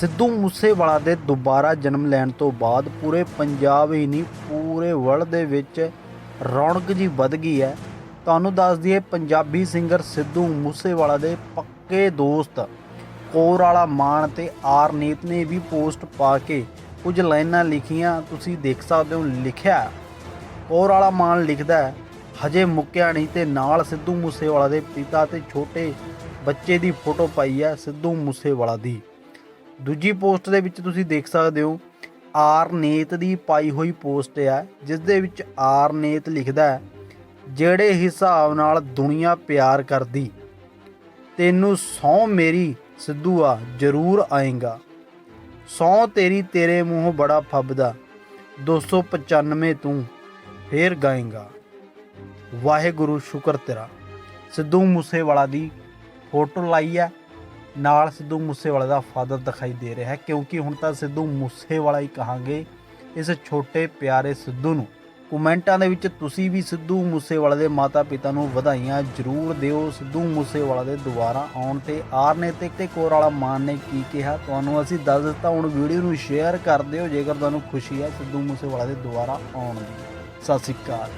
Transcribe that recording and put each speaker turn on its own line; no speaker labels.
ਸਿੱਧੂ ਮੂਸੇਵਾਲਾ ਦੇ ਦੁਬਾਰਾ ਜਨਮ ਲੈਣ ਤੋਂ ਬਾਅਦ ਪੂਰੇ ਪੰਜਾਬ ਹੀ ਨਹੀਂ ਪੂਰੇ ਵਰਲਡ ਦੇ ਵਿੱਚ ਰੌਣਕ ਜੀ ਵੱਧ ਗਈ ਹੈ। ਤੁਹਾਨੂੰ ਦੱਸ ਦਈਏ ਪੰਜਾਬੀ ਸਿੰਗਰ ਸਿੱਧੂ ਮੂਸੇਵਾਲਾ ਦੇ ਪੱਕੇ ਦੋਸਤ ਕੋਰ ਵਾਲਾ ਮਾਨ ਤੇ ਆਰਨੀਤ ਨੇ ਵੀ ਪੋਸਟ ਪਾ ਕੇ ਕੁਝ ਲਾਈਨਾਂ ਲਿਖੀਆਂ। ਤੁਸੀਂ ਦੇਖ ਸਕਦੇ ਹੋ ਲਿਖਿਆ ਕੋਰ ਵਾਲਾ ਮਾਨ ਲਿਖਦਾ ਹੈ, ਹਜੇ ਮੁੱਕਿਆ ਨਹੀਂ ਤੇ ਨਾਲ ਸਿੱਧੂ ਮੂਸੇਵਾਲਾ ਦੇ ਪਿਤਾ ਤੇ ਛੋਟੇ ਬੱਚੇ ਦੀ ਫੋਟੋ ਪਾਈ ਹੈ ਸਿੱਧੂ ਮੂਸੇਵਾਲਾ ਦੀ। ਦੂਜੀ ਪੋਸਟ ਦੇ ਵਿੱਚ ਤੁਸੀਂ ਦੇਖ ਸਕਦੇ ਹੋ, ਆਰਨੇਤ ਦੀ ਪਾਈ ਹੋਈ ਪੋਸਟ ਹੈ ਜਿਸ ਦੇ ਵਿੱਚ ਆਰਨੇਤ ਲਿਖਦਾ ਹੈ, ਜਿਹੜੇ ਹਿਸਾਬ ਨਾਲ ਦੁਨੀਆ ਪਿਆਰ ਕਰਦੀ, ਤੈਨੂੰ ਸੌ ਮੇਰੀ ਸਿੱਧੂ ਆ ਜ਼ਰੂਰ ਆਏਗਾ। ਸੌ ਤੇਰੀ ਤੇਰੇ ਮੂੰਹ ਬੜਾ ਫੱਬਦਾ 295 ਤੂੰ ਫੇਰ ਗਾਏਗਾ। ਵਾਹਿਗੁਰੂ ਸ਼ੁਕਰ ਤੇਰਾ। ਸਿੱਧੂ ਮੂਸੇਵਾਲਾ ਦੀ ਫੋਟੋ ਲਾਈ ਹੈ। ਨਾਲ ਸਿੱਧੂ ਮੂਸੇਵਾਲੇ ਦਾ ਫਾਦਰ ਦਿਖਾਈ ਦੇ ਰਿਹਾ ਹੈ, ਕਿਉਂਕਿ ਹੁਣ ਤਾਂ ਸਿੱਧੂ ਮੂਸੇਵਾਲਾ ਹੀ ਕਹਾਂਗੇ ਇਸ ਛੋਟੇ ਪਿਆਰੇ ਸਿੱਧੂ ਨੂੰ। ਕਮੈਂਟਾਂ ਦੇ ਵਿੱਚ ਤੁਸੀਂ ਵੀ ਸਿੱਧੂ ਮੂਸੇਵਾਲੇ ਦੇ ਮਾਤਾ ਪਿਤਾ ਨੂੰ ਵਧਾਈਆਂ ਜ਼ਰੂਰ ਦਿਓ। ਸਿੱਧੂ ਮੂਸੇਵਾਲਾ ਦੇ ਦੁਬਾਰਾ ਆਉਣ ਤੇ ਆਰ ਨੇ ਤੇ ਤੇ ਕੋਰ ਵਾਲਾ ਮਾਨ ਨੇ ਕੀ ਕਿਹਾ, ਤੁਹਾਨੂੰ ਅਸੀਂ ਦੱਸ ਦਿੱਤਾ, ਹੁਣ ਵੀਡੀਓ ਨੂੰ ਸ਼ੇਅਰ ਕਰ ਦਿਓ, ਜੇਕਰ ਤੁਹਾਨੂੰ ਖੁਸ਼ੀ ਹੈ ਸਿੱਧੂ ਮੂਸੇਵਾਲਾ ਦੇ ਦੁਬਾਰਾ ਆਉਣ ਦੀ। ਸਤਿ ਸ਼੍ਰੀ ਅਕਾਲ।